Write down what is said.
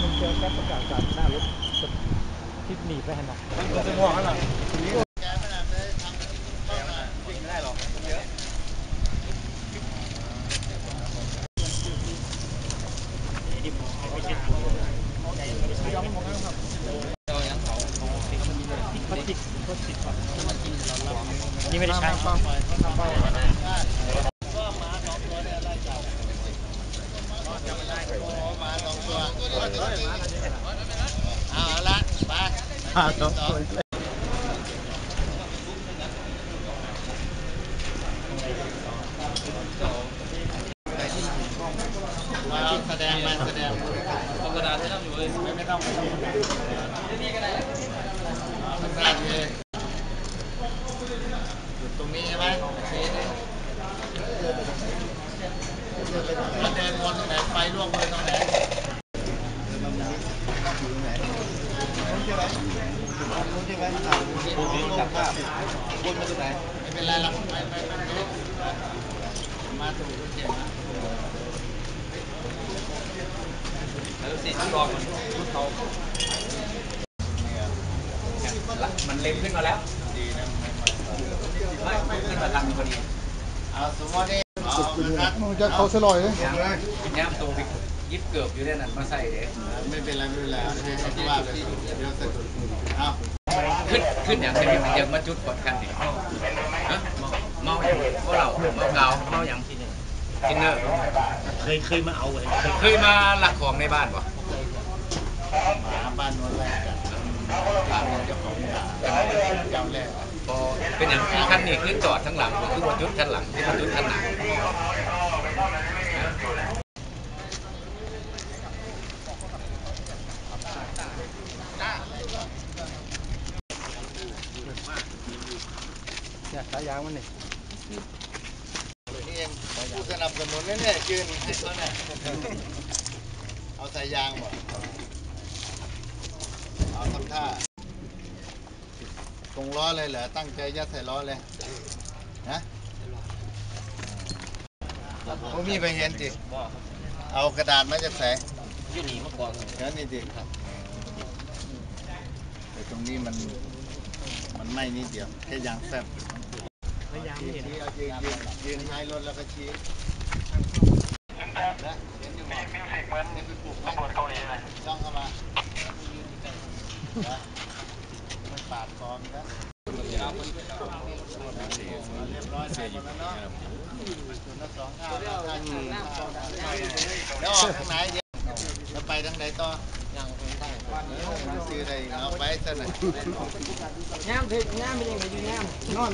มันเจอแก๊สประกาศจากหน้ารถที่หนีไปหันหนักมันจะห่วงกันหรอพลาสติกพลาสติกก่อนนี่ไม่ได้ใช้ เอาละไปอ่าต่อมาแสดงมาแสดงเอากระดาษให้น้ำอยู่เลยไม่ไม่ต้องนี่ก็ได้มันได้เลยหยุดตรงนี้ใช่ไหมชี้ดิแล้วเดินวนตรงไหนไฟล่วงไปตรงไหนไม่เป็นไรหรอกไม่ไม่ไม่มาถูกเจ็บนะแล้วสีชุดรอมันชุดเขามันเล็มขึ้นมาแล้ว ดีนะไม่ไม่ขึ้นมาลังพอดีเอาสมมตินี่เอานะครับมันจะเขาสลอยเลยย่ามตัวไป ยิบเกือบอยู่ได้นั่นมาใส่เด็ไม่เป็นไรไม่เป็นไรให้เขาว่าไปเดี๋ยวสะดุดเอาขึ้นขึ้นอย่างนี้มันยังมาจุดกดกันดิฮะเมาอย่างเมาเหล้าเมาเกาเมาอย่างที่นี่กินเนอร์เคยเคยมาเอาเลยเคยมาลักของในบ้านปะหมาบ้านโนนแรกกันบ้านเจ้าของเจ้าแรกพอเป็นอย่างที่ขั้นนี้คือจอดทั้งหลังคือว่าจุดขั้นหลังที่ว่าจุดขั้นหลัง เนี่ยสายยางมันนี่นี่เองผู้สนับสนุนนี่เนี่ยยืนให้เขาเนี่ยเอาสายยางบ่เอาทำท่าตรงล้อเลยเหรอตั้งใจยัดใส่ล้อเลยนะพวกมีไปเห็นจิเอากระดาษมาจากแสงยืนหนีมาก่อนเดี๋ยวนี่ดิครับแต่ตรงนี้มันมันไหม้นิดเดียวแค่ยางแฟบ สายยางชี้ไม่เห็นชี้เอายืนยืนยืนท้ายรถแล้วก็ชี้นะเห็นอยู่ไหมมิวสิกเหมือนนี่ไปปลูกข้างบนเกาหลีเลยจ้องเข้ามานะมันปาดคอมนะเรียบร้อยใส่หมดแล้วเนาะส่วนละสองท่าท่าชี้ท่าแล้วออกทางไหนเดี๋ยวแล้วไปทางไหนต่อยังไปซื้อได้เอาไปซะหน่อยย่ามเด็กย่ามเป็นยังไงอยู่ย่ามนอน